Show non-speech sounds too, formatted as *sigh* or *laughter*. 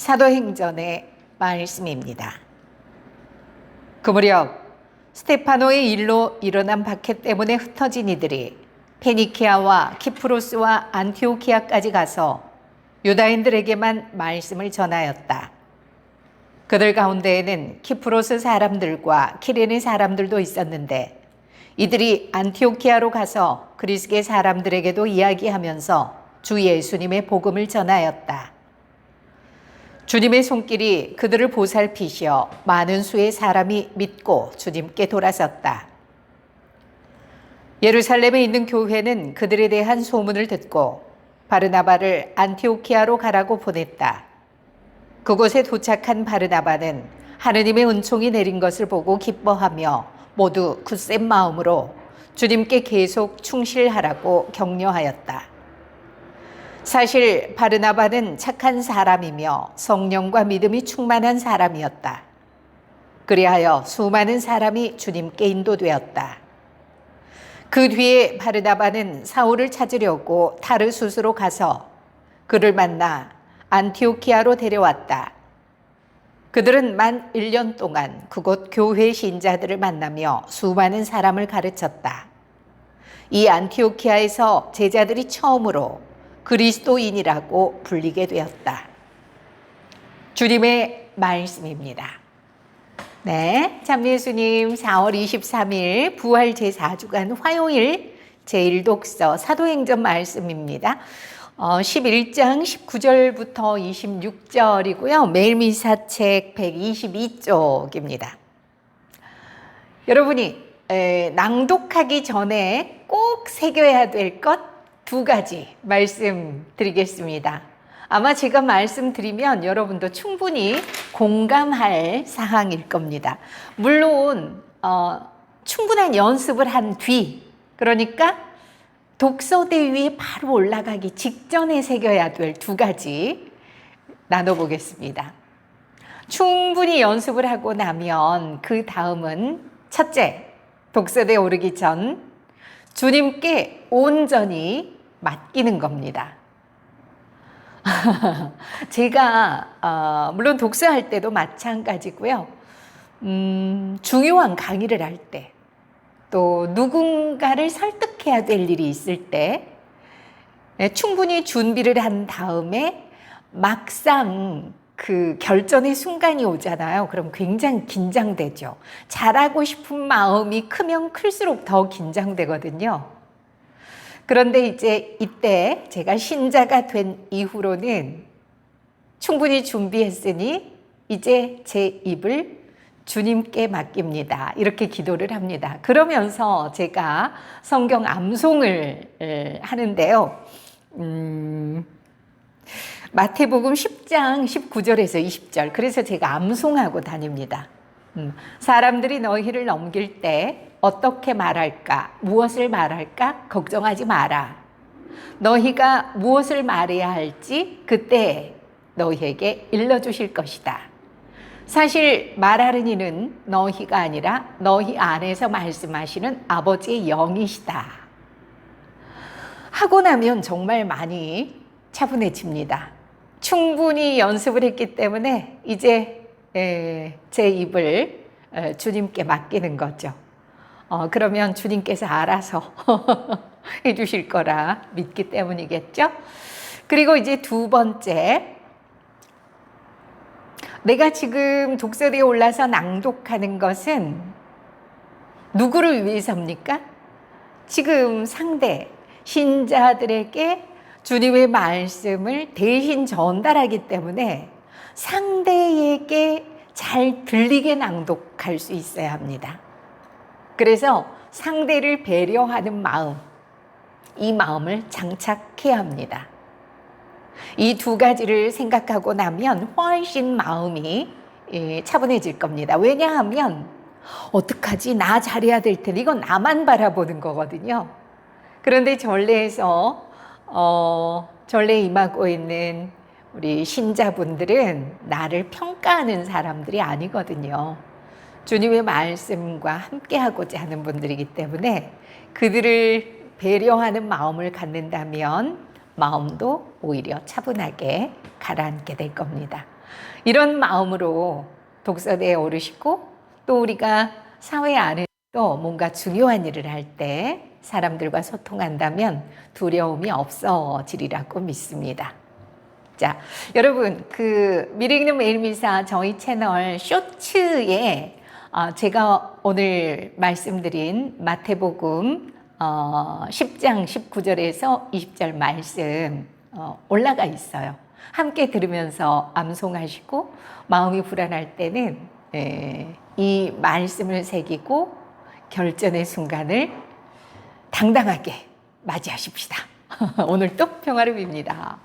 사도행전의 말씀입니다. 그 무렵 스테파노의 일로 일어난 박해 때문에 흩어진 이들이 페니키아와 키프로스와 안티오키아까지 가서 유다인들에게만 말씀을 전하였다. 그들 가운데에는 키프로스 사람들과 키레네 사람들도 있었는데 이들이 안티오키아로 가서 그리스계 사람들에게도 이야기하면서 주 예수님의 복음을 전하였다. 주님의 손길이 그들을 보살피시어 많은 수의 사람이 믿고 주님께 돌아섰다. 예루살렘에 있는 교회는 그들에 대한 소문을 듣고 바르나바를 안티오키아로 가라고 보냈다. 그곳에 도착한 바르나바는 하느님의 은총이 내린 것을 보고 기뻐하며 모두 굳센 마음으로 주님께 계속 충실하라고 격려하였다. 사실 바르나바는 착한 사람이며 성령과 믿음이 충만한 사람이었다. 그리하여 수많은 사람이 주님께 인도되었다. 그 뒤에 바르나바는 사울을 찾으려고 타르수스로 가서 그를 만나 안티오키아로 데려왔다. 그들은 만 1년 동안 그곳 교회 신자들을 만나며 수많은 사람을 가르쳤다. 이 안티오키아에서 제자들이 처음으로 그리스도인이라고 불리게 되었다. 주님의 말씀입니다. 네, 참 예수님 4월 23일 부활 제4주간 화요일 제1독서 사도행전 말씀입니다. 어, 11장 19절부터 26절이고요. 매일 미사책 122쪽입니다. 여러분이 에, 낭독하기 전에 꼭 새겨야 될 것 두 가지 말씀드리겠습니다. 아마 제가 말씀드리면 여러분도 충분히 공감할 사항일 겁니다. 물론 어, 충분한 연습을 한 뒤, 그러니까 독서대 위에 바로 올라가기 직전에 새겨야 될 두 가지 나눠보겠습니다. 충분히 연습을 하고 나면 그 다음은 첫째, 독서대에 오르기 전 주님께 온전히 맡기는 겁니다. *laughs* 제가 어, 물론 독서할 때도 마찬가지고요. 음, 중요한 강의를 할 때, 또 누군가를 설득해야 될 일이 있을 때, 예, 충분히 준비를 한 다음에 막상 그 결전의 순간이 오잖아요. 그럼 굉장히 긴장되죠. 잘하고 싶은 마음이 크면 클수록 더 긴장되거든요. 그런데 이제 이때 제가 신자가 된 이후로는 충분히 준비했으니 이제 제 입을 주님께 맡깁니다. 이렇게 기도를 합니다. 그러면서 제가 성경 암송을 하는데요. 음, 마태복음 10장 19절에서 20절. 그래서 제가 암송하고 다닙니다. 음, 사람들이 너희를 넘길 때 어떻게 말할까? 무엇을 말할까? 걱정하지 마라. 너희가 무엇을 말해야 할지 그때 너희에게 일러주실 것이다. 사실 말하는 이는 너희가 아니라 너희 안에서 말씀하시는 아버지의 영이시다. 하고 나면 정말 많이 차분해집니다. 충분히 연습을 했기 때문에 이제 제 입을 주님께 맡기는 거죠. 어, 그러면 주님께서 알아서 *laughs* 해주실 거라 믿기 때문이겠죠. 그리고 이제 두 번째, 내가 지금 독서대에 올라서 낭독하는 것은 누구를 위해서입니까? 지금 상대, 신자들에게 주님의 말씀을 대신 전달하기 때문에 상대에게 잘 들리게 낭독할 수 있어야 합니다. 그래서 상대를 배려하는 마음, 이 마음을 장착해야 합니다. 이 두 가지를 생각하고 나면 훨씬 마음이 예, 차분해질 겁니다. 왜냐하면 어떡하지? 나 잘해야 될 텐데 이건 나만 바라보는 거거든요. 그런데 전례에서 어, 전례에 임하고 있는 우리 신자분들은 나를 평가하는 사람들이 아니거든요. 주님의 말씀과 함께하고자 하는 분들이기 때문에 그들을 배려하는 마음을 갖는다면 마음도 오히려 차분하게 가라앉게 될 겁니다. 이런 마음으로 독서대에 오르시고 또 우리가 사회 안에서 뭔가 중요한 일을 할 때 사람들과 소통한다면 두려움이 없어지리라고 믿습니다. 자, 여러분, 그 미리 읽는 매일 미사 저희 채널 쇼츠에 어, 제가 오늘 말씀드린 마태복음 어, 10장 19절에서 20절 말씀 어, 올라가 있어요. 함께 들으면서 암송하시고 마음이 불안할 때는 에, 이 말씀을 새기고 결전의 순간을 당당하게 맞이하십시다. 오늘도 평화를 빕니다.